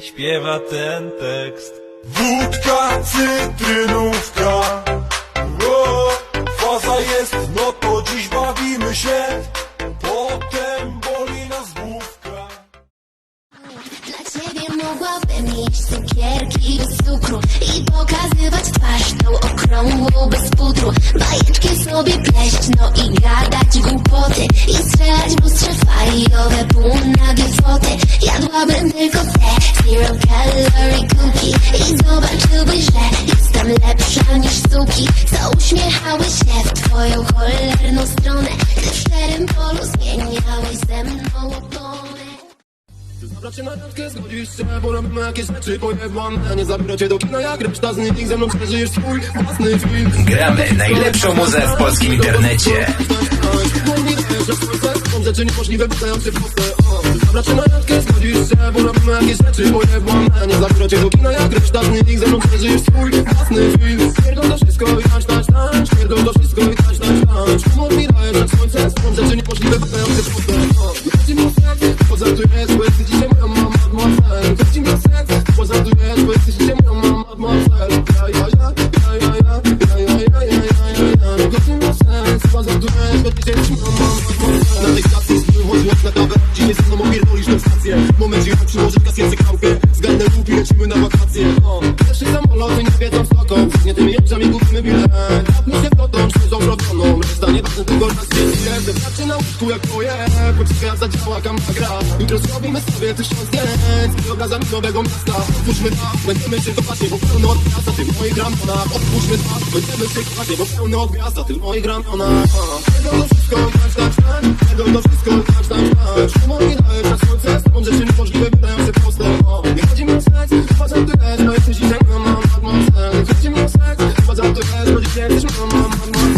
Śpiewa ten tekst. Wódka, cytrynówka mogłabym jeść cukierki bez cukru I pokazywać twarz tą okrągłą bez pudru. Bajeczki sobie pleść, no i gadać głupoty I strzelać w lustrze fajowe półnagie foty. Jadłabym tylko te zero calorie cookie I zobaczyłbyś, że jestem lepsza niż suki. Co uśmiechały się w twoją cholerną stronę Gdy w szczerym polu zmieniałeś ze mną oponę Cię na randkę, zgodzisz się, bo robimy jakieś rzeczy pojebane. Nie zabiorę cię do kina jak reszta z nich. Ze mną przeżyjesz swój własny film. Gramy najlepszą muzę w polskim internecie. Są rzeczy niemożliwe, wystające proste na randkę, zgodzisz się, bo robimy jakieś rzeczy pojebane. Nie zabiorę cię do kina jak reszta z nich. Ze mną przeżyjesz swój własny film. Pierdol to wszystko i Pierdol to wszystko i mi słońce są rzeczy niemożliwe, wystające proste Na tej stacji zbyło na Dziś nie samo pierdolisz tą stację. W momencie jak przyłożę kas język chałkę lecimy na wakacje. Pierwszy samolot nie wiedzą stoką Nie tym jeżdżam jest Wystarczy na łóżku jak twoje Poczekaj jak zadziała kamera Jutro zrobimy sobie tysiąc zdjęć Z obrazami nowego miasta. Otwórzmy dwa, będziemy się kochać Bo pełno od gwiazda, ty w moich ramionach. Otwórzmy dwa, będziemy się kochać Bo pełno od gwiazda, ty w moich ramionach. Tego to wszystko tańcz, tańcz, tańcz Tego to wszystko i tańcz, tańcz, tańcz Humor mi daje czas słońce Z tobą rzeczy niemożliwe wydają się proste. Nie chodzi mi o seks, chyba jesteś Nie chodzi mi o seks, chyba dzisiaj jesteś Tego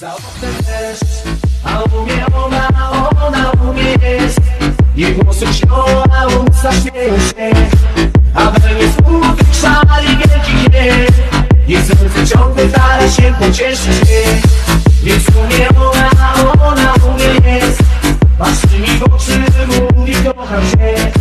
Za oknem deszcz, a u mnie ona, ona u mnie jest. Jej włosy śnią, a usta śmieją się. A we mnie smutnych szali wielkich jest Jej serce ciągle stara się pocieszyć mnie Więc u mnie ona, ona u mnie jest. Patrzy mi w oczy, mówi kocham cię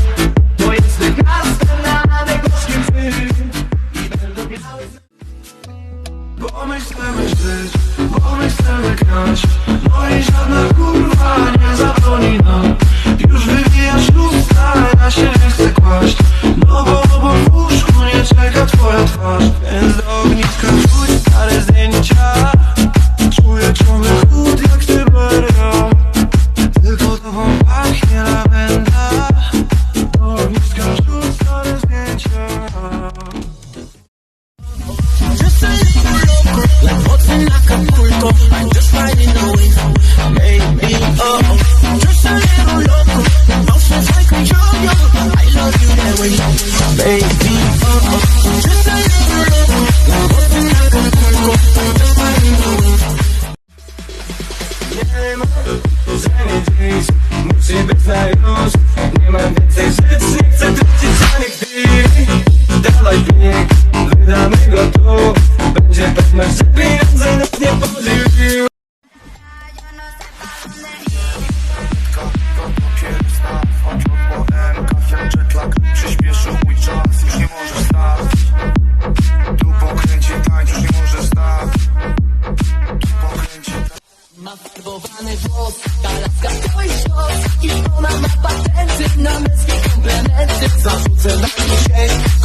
dzisiaj, w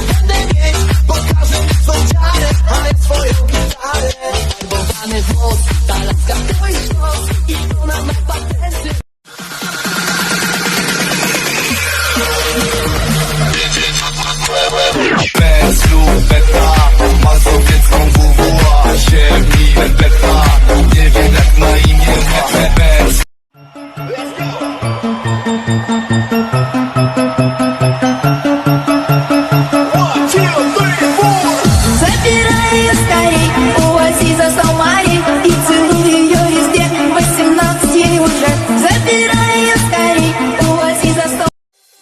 będę mieć Pokażę swą ale swoją gitarę. Farbowany włos, ta laska to jest patenty Bez lub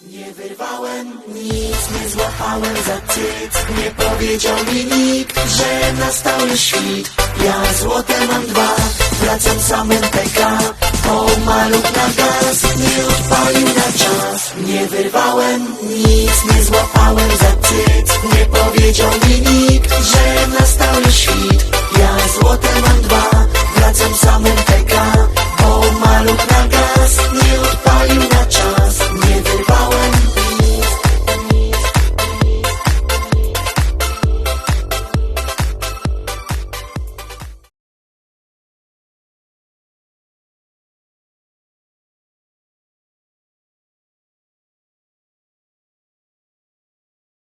Nie wyrwałem nic, nie złapałem za cyc. Nie powiedział mi nikt, że nastał już świt. Ja złote mam dwa, wracam samym PK Pomaluk na gaz, nie odpalił na czas. Nie wyrwałem nic, nie złapałem za cyc. Nie powiedział mi nikt